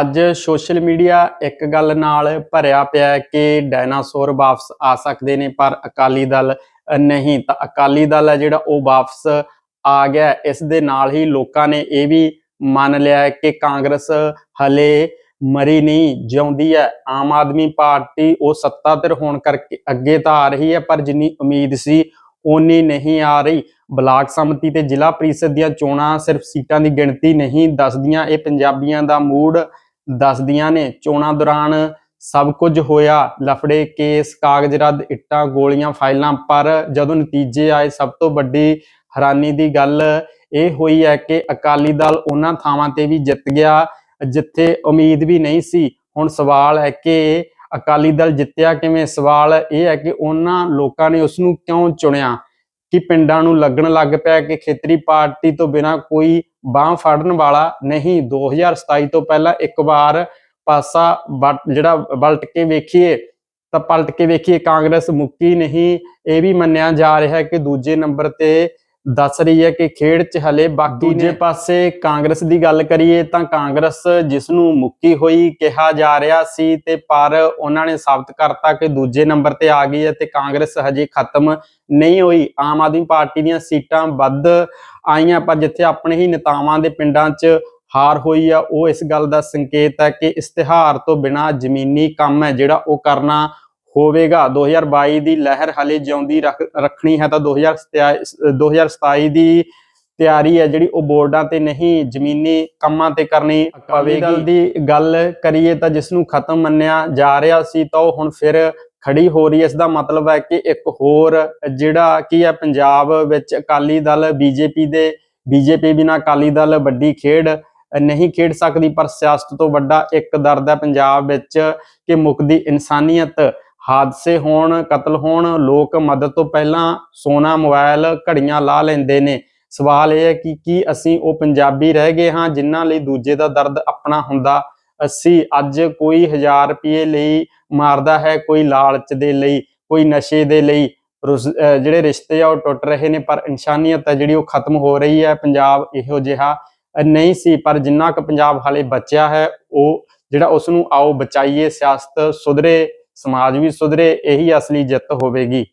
ਅੱਜ social media ਇੱਕ ਗੱਲ ਨਾਲ ਭਰਿਆ ਪਿਆ ਹੈ ਕਿ ਡਾਇਨਾਸੌਰ ਵਾਪਸ ਆ ਸਕਦੇ ਨੇ, ਪਰ ਅਕਾਲੀ ਦਲ ਨਹੀਂ। ਤਾਂ ਅਕਾਲੀ ਦਲ ਹੈ ਜਿਹੜਾ ਉਹ ਵਾਪਸ ਆ ਗਿਆ ਹੈ। ਇਸ ਦੇ ਨਾਲ ਹੀ ਲੋਕਾਂ ਨੇ ਇਹ ਵੀ ਮੰਨ ਲਿਆ ਕਿ ਕਾਂਗਰਸ ਹਲੇ ਮਰੀ ਨਹੀਂ, ਜਿਉਂਦੀ ਹੈ। ਆਮ ਆਦਮੀ ਪਾਰਟੀ ਉਹ ਸੱਤਾ ਤੇ ਹੋਣ ਕਰਕੇ ਅੱਗੇ ਤਾਂ ਆ ਰਹੀ ਹੈ, ਪਰ ਜਿੰਨੀ ਉਮੀਦ ਸੀ ਉਨੀ ਨਹੀਂ ਆ ਰਹੀ। ਬਲਾਕ ਸੰਮਤੀ ਤੇ ਜ਼ਿਲ੍ਹਾ ਪ੍ਰੀਸ਼ਦ ਦੀਆਂ ਚੋਣਾਂ ਸਿਰਫ ਸੀਟਾਂ ਦੀ ਗਿਣਤੀ ਨਹੀਂ ਦੱਸਦੀਆਂ। ਇਹ ਪੰਜਾਬੀਆਂ ਦਾ ਮੂਡ ਦੱਸਦੀਆਂ ਨੇ, ਚੋਣਾਂ ਦੌਰਾਨ ਸਭ ਕੁਝ ਹੋਇਆ, ਲਫੜੇ, ਕੇਸ, ਕਾਗਜ਼ ਰੱਦ, ਇੱਟਾਂ, ਗੋਲੀਆਂ, ਫਾਈਲਾਂ, ਪਰ ਜਦੋਂ ਨਤੀਜੇ ਆਏ, ਸਭ ਤੋਂ ਵੱਡੀ ਹੈਰਾਨੀ ਦੀ ਗੱਲ ਇਹ ਹੋਈ ਹੈ ਕਿ ਅਕਾਲੀ ਦਲ ਉਹਨਾਂ ਥਾਵਾਂ ਤੇ ਵੀ ਜਿੱਤ ਗਿਆ, ਜਿੱਥੇ ਉਮੀਦ ਵੀ ਨਹੀਂ ਸੀ। ਹੁਣ ਸਵਾਲ ਹੈ ਕਿ ਅਕਾਲੀ ਦਲ ਜਿੱਤਿਆ ਕਿਵੇਂ? ਸਵਾਲ ਇਹ ਹੈ ਕਿ ਉਹਨਾਂ ਲੋਕਾਂ ਨੇ ਉਸ ਨੂੰ ਕਿਉਂ ਚੁਣਿਆ? ਕਿ ਪਿੰਡਾਂ ਨੂੰ ਲੱਗਣ ਲੱਗ ਪਿਆ ਕਿ ਖੇਤਰੀ ਪਾਰਟੀ ਤੋਂ ਬਿਨਾ ਕੋਈ ਬਾਹ ਫੜਨ ਵਾਲਾ ਨਹੀਂ। 2027 ਤੋਂ ਪਹਿਲਾਂ ਇੱਕ ਵਾਰ ਪਾਸਾ ਵੱਟ- ਜਿਹੜਾ ਪਲਟ ਕੇ ਵੇਖੀਏ, ਤਾਂ ਪਲਟ ਕੇ ਵੇਖੀਏ ਕਾਂਗਰਸ ਮੁੱਕੀ ਨਹੀਂ। ਇਹ ਵੀ ਮੰਨਿਆ ਜਾ ਰਿਹਾ ਕਿ ਦੂਜੇ ਨੰਬਰ ਤੇ ਦੱਸ ਰਹੀ ਹੈ ਕਿ ਖੇਡ 'ਚ ਹਲੇ ਬਾਕੀ ਦੂਜੇ ਪਾਸੇ ਕਾਂਗਰਸ ਦੀ ਗੱਲ ਕਰੀਏ ਤਾਂ ਕਾਂਗਰਸ ਜਿਸ ਨੂੰ ਮੁੱਕੀ ਹੋਈ ਕਿਹਾ ਜਾ ਰਿਹਾ ਸੀ ਤੇ ਪਰ ਉਹਨਾਂ ਨੇ ਸਾਬਤ ਕਰਤਾ ਕਿ ਦੂਜੇ ਨੰਬਰ ਤੇ ਆ ਗਈ ਹੈ ਤੇ ਕਾਂਗਰਸ ਹਜੇ ਖਤਮ ਨਹੀਂ ਹੋਈ। ਆਮ ਆਦਮੀ ਪਾਰਟੀ ਦੀਆਂ ਸੀਟਾਂ ਵੱਧ ਆਈਆਂ ਪਰ ਜਿੱਥੇ ਆਪਣੇ ਹੀ ਨੇਤਾਵਾਂ ਦੇ ਪਿੰਡਾਂ 'ਚ ਹਾਰ ਹੋਈ ਆ ਉਹ ਇਸ ਗੱਲ ਦਾ ਸੰਕੇਤ ਹੈ ਕਿ ਇਸ਼ਤਿਹਾਰ ਤੋਂ ਬਿਨਾ ਜ਼ਮੀਨੀ ਕੰਮ ਹੈ ਜਿਹੜਾ ਉਹ ਕਰਨਾ ਹੋਵੇਗਾ। 2022 ਦੀ ਲਹਿਰ ਹਲੇ ਜਿਉਂਦੀ ਰੱਖ- ਰੱਖਣੀ ਹੈ ਤਾਂ 2027 2027 ਦੀ ਤਿਆਰੀ ਹੈ ਜਿਹੜੀ ਉਹ ਬੋਰਡਾਂ ਤੇ ਨਹੀਂ ਜ਼ਮੀਨੀ ਕੰਮਾਂ ਤੇ ਕਰਨੀ ਪਵੇਗੀ। ਦੀ ਗੱਲ ਕਰੀਏ ਤਾਂ ਜਿਸ ਨੂੰ ਖਤਮ ਮੰਨਿਆ ਜਾ ਰਿਹਾ ਸੀ ਤਾਂ ਉਹ ਹੁਣ ਫਿਰ ਖੜੀ ਹੋ ਰਹੀ ਹੈ। ਇਸ ਦਾ ਮਤਲਬ ਹੈ ਕਿ ਇੱਕ ਹੋਰ ਜਿਹੜਾ ਕੀ ਹੈ ਪੰਜਾਬ ਵਿੱਚ ਅਕਾਲੀ ਦਲ ਬੀਜੇਪੀ ਦੇ ਬੀਜੇਪੀ ਬਿਨਾਂ ਅਕਾਲੀ ਦਲ ਵੱਡੀ ਖੇਡ ਨਹੀਂ ਖੇਡ ਸਕਦੀ ਪਰ ਸਿਆਸਤ ਤੋਂ ਵੱਡਾ ਇੱਕ ਦਰਦ ਹੈ ਪੰਜਾਬ ਵਿੱਚ ਕਿ ਮੁਕਦੀ ਇਨਸਾਨੀਅਤ। ਹਾਦਸੇ ਹੋਣ, ਕਤਲ ਹੋਣ, ਲੋਕ ਮਦਦ ਤੋਂ ਪਹਿਲਾਂ ਸੋਨਾ ਮੋਬਾਈਲ ਘੜੀਆਂ ਲਾ ਲੈਂਦੇ ਨੇ। ਸਵਾਲ ਇਹ ਹੈ ਕਿ ਕੀ ਅਸੀਂ ਉਹ ਪੰਜਾਬੀ ਰਹਿ ਗਏ ਹਾਂ ਜਿਨ੍ਹਾਂ ਲਈ ਦੂਜੇ ਦਾ ਦਰਦ ਆਪਣਾ ਹੁੰਦਾ ਅਸੀਂ ਅੱਜ ਕੋਈ 1000 ਰੁਪਏ ਲਈ ਮਾਰਦਾ ਹੈ, ਕੋਈ ਲਾਲਚ ਦੇ ਲਈ, ਕੋਈ ਨਸ਼ੇ ਦੇ ਲਈ। ਰੁਸ- ਜਿਹੜੇ ਰਿਸ਼ਤੇ ਆ ਉਹ ਟੁੱਟ ਰਹੇ ਨੇ, ਪਰ ਇਨਸਾਨੀਅਤ ਹੈ ਜਿਹੜੀ ਉਹ ਖਤਮ ਹੋ ਰਹੀ ਹੈ। ਪੰਜਾਬ ਇਹੋ ਜਿਹਾ ਨਹੀਂ ਸੀ, ਪਰ ਜਿੰਨਾ ਕੁ ਪੰਜਾਬ ਹਾਲੇ ਬਚਿਆ ਹੈ, ਉਹ ਜਿਹੜਾ ਉਸ ਨੂੰ ਆਓ ਬਚਾਈਏ, ਸਿਆਸਤ ਸੁਧਰੇ। ਸਮਾਜ ਵੀ ਸੁਧਰੇ ਇਹੀ ਅਸਲੀ ਜਿੱਤ ਹੋਵੇਗੀ।